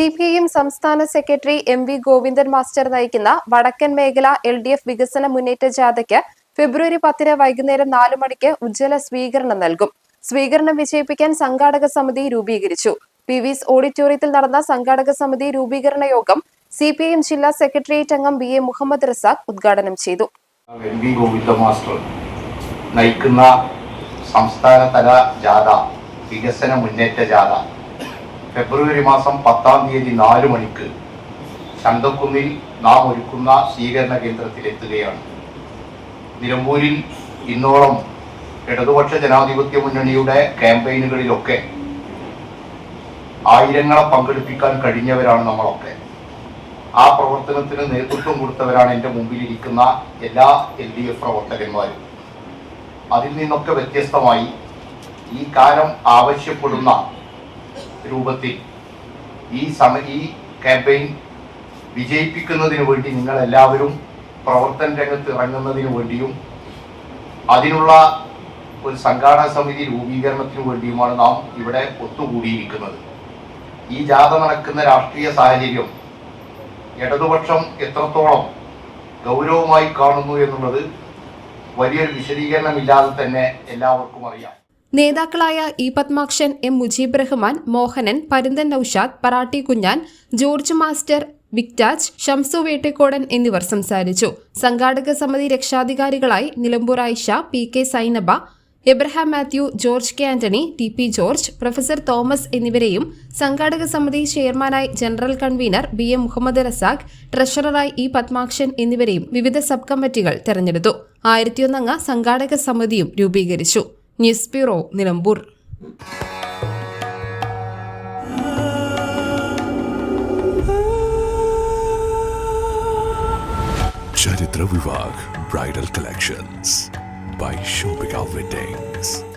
C P I M സംസ്ഥാന secretary M V Govindan master നയിക്കുന്ന വടക്കൻ മേഖല എൽ ഡി എഫ് വികസന മുന്നേറ്റ ജാഥയ്ക്ക് ഫെബ്രുവരി പത്തിന് വൈകുന്നേരം നാലു മണിക്ക് ഉജ്ജ്വല സ്വീകരണം നൽകും. സ്വീകരണം വിജയിപ്പിക്കാൻ സംഘാടക സമിതി രൂപീകരിച്ചു. പി വിസ് ഓഡിറ്റോറിയത്തിൽ നടന്ന സംഘാടക സമിതി രൂപീകരണ യോഗം സി പി ഐ എം ജില്ലാ സെക്രട്ടേറിയറ്റ് അംഗം ബി എ മുഹമ്മദ് റസാഖ് ഉദ്ഘാടനം ചെയ്തു. എം വി ഗോവിന്ദ മാസ്റ്റർ നയിക്കുന്ന സംസ്ഥാനതല ജാഥ വികസന മുന്നേറ്റ ജാഥ. ഫെബ്രുവരി മാസം പത്താം തീയതി നാല് മണിക്ക് ചന്തക്കുന്നിൽ നാം ഒരുക്കുന്ന സ്വീകരണ കേന്ദ്രത്തിലെത്തുകയാണ് നിലമ്പൂരിൽ ഇന്നോളം ഇടതുപക്ഷ ജനാധിപത്യ മുന്നണിയുടെ ക്യാമ്പയിനുകളിലൊക്കെ ആയിരങ്ങളെ പങ്കെടുപ്പിക്കാൻ കഴിഞ്ഞവരാണ് നമ്മളൊക്കെ. ആ പ്രവർത്തനത്തിന് നേതൃത്വം കൊടുത്തവരാണ് എന്റെ മുമ്പിലിരിക്കുന്ന എല്ലാ എൽ ഡി എഫ് പ്രവർത്തകന്മാരും. അതിൽ നിന്നൊക്കെ വ്യത്യസ്തമായി ഈ കാലം ആവശ്യപ്പെടുന്ന രൂപത്തിൽ ഈ സമ ഈ ക്യാമ്പയിൻ വിജയിപ്പിക്കുന്നതിന് വേണ്ടി നിങ്ങൾ എല്ലാവരും പ്രവർത്തന രംഗത്ത് ഇറങ്ങുന്നതിന് വേണ്ടിയും അതിനുള്ള ഒരു സംഘാടന സമിതി രൂപീകരണത്തിന് വേണ്ടിയുമാണ് നാം ഇവിടെ ഒത്തുകൂടിയിരിക്കുന്നത്. ഈ ജാഥ നടക്കുന്ന രാഷ്ട്രീയ സാഹചര്യം ഇടതുപക്ഷം എത്രത്തോളം ഗൗരവമായി കാണുന്നു എന്നുള്ളത് വലിയൊരു വിശദീകരണമില്ലാതെ തന്നെ എല്ലാവർക്കും അറിയാം. നേതാക്കളായ E Padmakshan M Mujeeb Rahman Mohanan Parunthan Noushad Paratti Kunjan George master വിക്ടാജ് Shamsu വേട്ടക്കോടൻ എന്നിവർ സംസാരിച്ചു. സംഘാടക സമിതി രക്ഷാധികാരികളായി Nilambur Ayisha P K Sainaba Abraham Mathew George K Antony T P George professor Thomas എന്നിവരെയും സംഘാടക സമിതി ചെയർമാനായി general convener B M Muhammad Razak ട്രഷററായി E Padmakshan എന്നിവരെയും വിവിധ സബ് കമ്മിറ്റികൾ തെരഞ്ഞെടുത്തു. ആയിരത്തിയൊന്നംഗ സംഘാടക സമിതിയും രൂപീകരിച്ചു. ന്യൂസ് ബ്യൂറോ നിലമ്പൂർ ചരിത്ര വിഭാഗ് bridal collections by shopping weddings